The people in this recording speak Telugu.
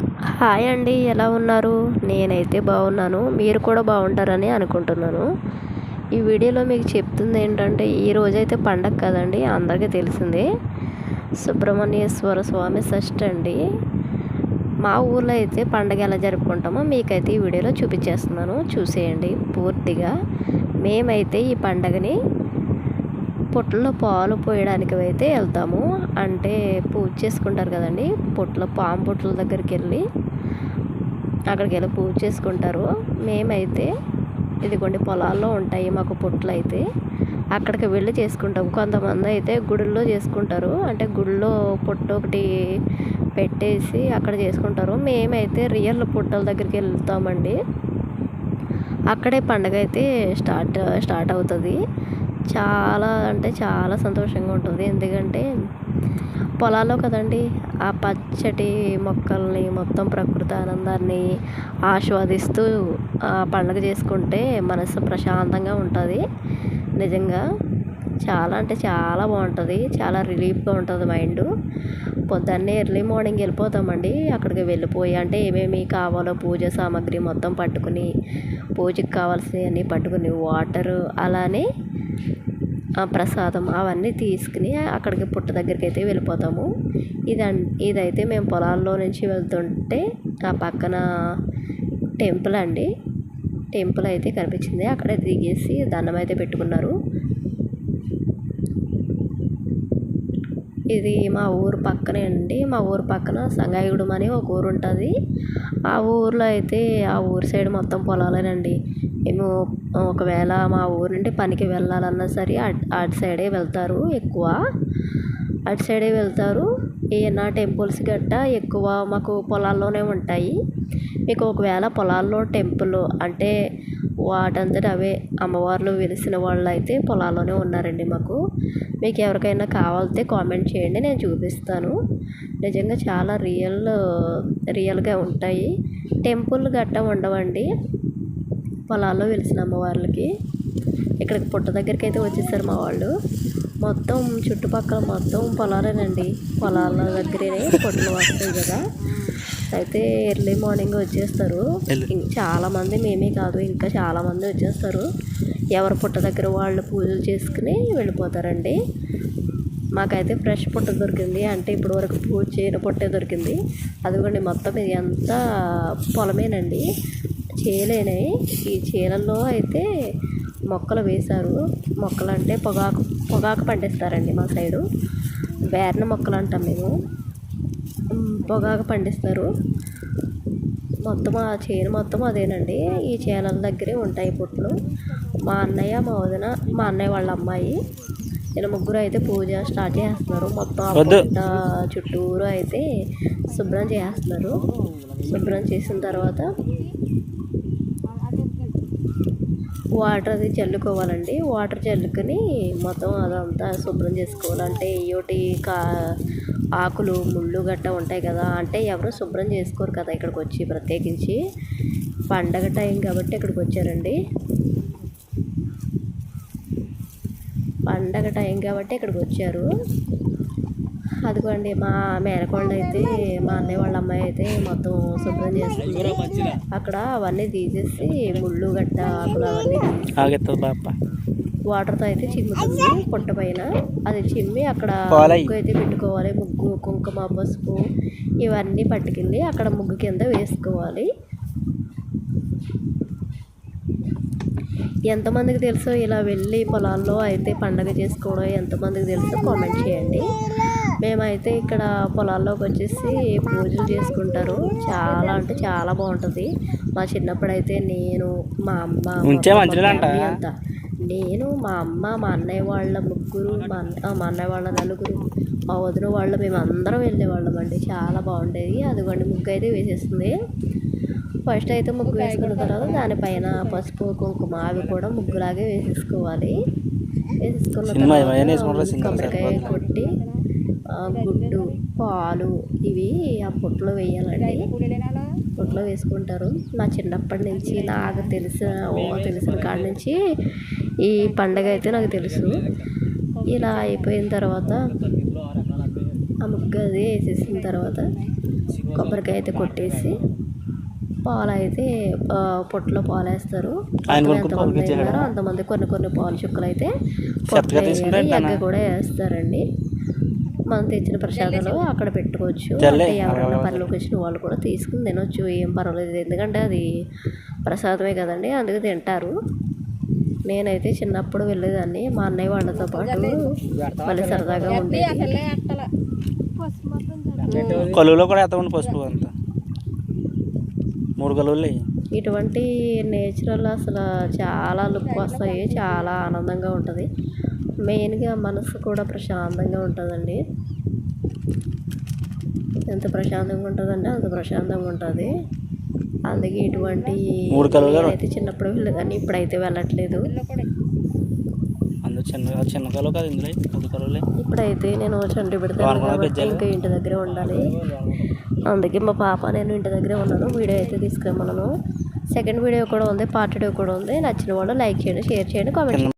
హాయ్ అండి ఎలా ఉన్నారు? నేనైతే బాగున్నాను. మీరు కూడా బాగుంటారని అనుకుంటున్నాను. ఈ వీడియోలో మీకు చెప్తుంది ఏంటంటే ఈ రోజైతే పండగ కదండి అందరికీ తెలిసిందే. సుబ్రహ్మణ్యేశ్వర స్వామి షష్ఠి అండి. మా ఊర్లో అయితే పండగ ఎలా జరుపుకుంటామో మీకైతే ఈ వీడియోలో చూపించేస్తున్నాను. చూసేయండి పూర్తిగా. మేమైతే ఈ పండగని పుట్టలో పాలు పోయడానికి అయితే వెళ్తాము. అంటే పూజ చేసుకుంటారు కదండి. పుట్టలో పాము పుట్టల దగ్గరికి వెళ్ళి అక్కడికి వెళ్ళి పూజ చేసుకుంటారు. మేమైతే ఇదిగోండి పొలాల్లో ఉంటాయి మాకు పుట్టలు అయితే. అక్కడికి వెళ్ళి చేసుకుంటాం. కొంతమంది అయితే గుడిలో చేసుకుంటారు. అంటే గుడిలో పుట్ట ఒకటి పెట్టేసి అక్కడ చేసుకుంటారు. మేమైతే రియల్ పుట్టల దగ్గరికి వెళ్తామండి. అక్కడే పండగ అయితే స్టార్ట్ స్టార్ట్ అవుతుంది. చాలా అంటే చాలా సంతోషంగా ఉంటుంది. ఎందుకంటే పొలాల్లో కదండి ఆ పచ్చటి మొక్కల్ని మొత్తం ప్రకృతి ఆనందాన్ని ఆస్వాదిస్తూ ఆ పండుగ చేసుకుంటే మనసు ప్రశాంతంగా ఉంటుంది. నిజంగా చాలా అంటే చాలా బాగుంటుంది. చాలా రిలీఫ్గా ఉంటుంది మైండ్. పొద్దున్నే ఎర్లీ మార్నింగ్ వెళ్ళిపోతామండి. అక్కడికి వెళ్ళిపోయి అంటే ఏమేమి కావాలో పూజ సామాగ్రి మొత్తం పట్టుకుని పూజకి కావాల్సినవన్నీ పట్టుకుని వాటరు అలానే ప్రసాదం అవన్నీ తీసుకుని అక్కడికి పుట్ట దగ్గరికి అయితే వెళ్ళిపోతాము. ఇది ఇదైతే మేము పొలాల్లో నుంచి వెళ్తుంటే ఆ పక్కన టెంపుల్ అండి. టెంపుల్ అయితే కనిపించింది. అక్కడే దిగేసి దండం అయితే పెట్టుకున్నారు. ఇది మా ఊరు పక్కనే అండి. మా ఊరు పక్కన సంగాయుడు అని ఒక ఊరు ఉంటుంది. ఆ ఊర్లో అయితే ఆ ఊరు సైడ్ మొత్తం పొలాలేనండి. మేము ఒకవేళ మా ఊరు నుండి పనికి వెళ్ళాలన్నా సరే అటు సైడే వెళ్తారు ఎక్కువ. అటు సైడే వెళ్తారు. ఏమైనా టెంపుల్స్ గట్టా ఎక్కువ మాకు పొలాల్లోనే ఉంటాయి. మీకు ఒకవేళ పొలాల్లో టెంపుల్ అంటే వాటంతట అవే అమ్మవార్లు వెలిసిన వాళ్ళు అయితే పొలాల్లోనే ఉన్నారండి మాకు. మీకు ఎవరికైనా కావాలితే కామెంట్ చేయండి నేను చూపిస్తాను. నిజంగా చాలా రియల్ రియల్గా ఉంటాయి. టెంపుల్ గట్టా ఉండవండి. పొలాల్లో వెలిసిన అమ్మవార్లకి. ఇక్కడికి పుట్ట దగ్గరికి అయితే వచ్చేసారు మా వాళ్ళు. మొత్తం చుట్టుపక్కల మొత్తం పొలాలేనండి. పొలాల దగ్గరే పొట్టలు వస్తాయి కదా. అయితే ఎర్లీ మార్నింగ్ వచ్చేస్తారు. చాలామంది మేమే కాదు ఇంకా చాలామంది వచ్చేస్తారు. ఎవరు పుట్ట దగ్గర వాళ్ళు పూజలు చేసుకుని వెళ్ళిపోతారండి. మాకైతే ఫ్రెష్ పుట్ట దొరికింది. అంటే ఇప్పుడు వరకు పూజ చేయని పుట్టే దొరికింది. అదిగోండి మొత్తం ఇది అంతా పొలమేనండి. చేలేనాయి ఈ చీలల్లో అయితే మొక్కలు వేశారు. మొక్కలు అంటే పొగాకు పొగాకు పండిస్తారండి మా సైడు. బేరన మొక్కలు అంటాం మేము. పొగాకు పండిస్తారు. మొత్తం ఆ చేను మొత్తం అదేనండి. ఈ చేనుల దగ్గరే ఉంటాయి పుట్లు. మా అన్నయ్య మా వదిన మా అన్నయ్య వాళ్ళ అమ్మాయి. ఇలా ముగ్గురు అయితే పూజ స్టార్ట్ చేస్తున్నారు. మొత్తం చుట్టూరు అయితే శుభ్రం చేస్తున్నారు. శుభ్రం చేసిన తర్వాత వాటర్ అది చల్లుకోవాలండి. వాటర్ చల్లుకొని మొత్తం అదంతా శుభ్రం చేసుకోవాలంటే ఏటి కా ఆకులు ముళ్ళు గట్ట ఉంటాయి కదా అంటే ఎవరు శుభ్రం చేసుకోరు కదా ఇక్కడికి వచ్చి ప్రత్యేకించి. పండగ టైం కాబట్టి ఇక్కడికి వచ్చారండి పండగ టైం కాబట్టి ఇక్కడికి వచ్చారు అదిగోండి మా మేనకోళ్ళు అయితే మా అన్నయ్య వాళ్ళ అమ్మాయి అయితే మొత్తం శుభ్రం చేస్తుంది. అక్కడ అవన్నీ తీసేసి ముళ్ళు గట్ట ఆకులు అవన్నీ వాటర్తో అయితే చిమ్ముతుంది. పుట్ట పైన అది చిమ్మి అక్కడ ముగ్గు అయితే పెట్టుకోవాలి. ముగ్గు కుంకుమ పసుపు ఇవన్నీ పట్టుకెళ్ళి అక్కడ ముగ్గు కింద వేసుకోవాలి. ఎంతమందికి తెలుసో ఇలా వెళ్ళి పొలాల్లో అయితే పండగ చేసుకోవడం ఎంతమందికి తెలుసో కామెంట్ చేయండి. మేమైతే ఇక్కడ పొలాల్లోకి వచ్చేసి పూజలు చేసుకుంటారు. చాలా అంటే చాలా బాగుంటుంది. మా చిన్నప్పుడు అయితే నేను మా అమ్మ అంతా. నేను మా అమ్మ మా అన్నయ్య వాళ్ళ ముగ్గురు మా మా అన్నయ్య వాళ్ళ నలుగురు మా వదిన వాళ్ళు మేము అందరం వెళ్ళేవాళ్ళం అండి. చాలా బాగుండేది. అదిగోండి ముగ్గు అయితే వేసేస్తుంది. ఫస్ట్ అయితే ముగ్గు వేసుకున్న తర్వాత దానిపైన పసుపు కుంకుమ అవి కూడా ముగ్గులాగే వేసేసుకోవాలి. వేసేసుకున్న తర్వాత కొబ్బరికాయ కొట్టి గుడ్డు పాలు ఇవి ఆ పుట్టలో వేయాలండి. పుట్టలో వేసుకుంటారు. నా చిన్నప్పటి నుంచి నాకు తెలిసిన తెలిసిన కాడ నుంచి ఈ పండగ అయితే నాకు తెలుసు. ఇలా అయిపోయిన తర్వాత ఆ ముగ్గు అది వేసేసిన తర్వాత కొబ్బరికాయ అయితే కొట్టేసి పాలు అయితే పొట్టులో పాలు వేస్తారు ఎంతమంది అంతమంది కొన్ని కొన్ని పాలు చుక్కలు అయితే ఎట్లనా? ఎగ్గ కూడా వేస్తారండి. మనం తెచ్చిన ప్రసాదాలు అక్కడ పెట్టుకోవచ్చు. అంటే ఎవరైనా పనిలోకి వచ్చిన వాళ్ళు కూడా తీసుకుని తినొచ్చు ఏం పర్వాలేదు. ఎందుకంటే అది ప్రసాదమే కదండి అందుకే తింటారు. నేనైతే చిన్నప్పుడు వెళ్ళేదాన్ని మా అన్నయ్య వాళ్ళతో పాటు మళ్ళీ సరదాగా ఉండేది. కలువులో కూడా పసుపు అంతా. మూడు కలువులు. ఇటువంటి నేచురల్ అసలు చాలా లుక్ వస్తాయి చాలా ఆనందంగా ఉంటుంది. మెయిన్గా మనసు కూడా ప్రశాంతంగా ఉంటుందండి. ఎంత ప్రశాంతంగా ఉంటుందంటే అంత ప్రశాంతంగా ఉంటుంది. అందుకే ఇటువంటి అయితే చిన్నప్పుడు వెళ్ళేదాన్ని ఇప్పుడైతే వెళ్ళట్లేదు. ఇప్పుడైతే నేను చంటి పెడతాను కాబట్టి. ఇంకా ఇంటి దగ్గరే ఉండాలి. అందుకే మా పాప నేను ఇంటి దగ్గరే ఉన్నాను. వీడియో అయితే తీసుకురమ్మన్నాను. సెకండ్ వీడియో కూడా ఉంది పార్ట్ వీడియో కూడా ఉంది. నచ్చిన వాళ్ళు లైక్ చేయండి షేర్ చేయండి కామెంట్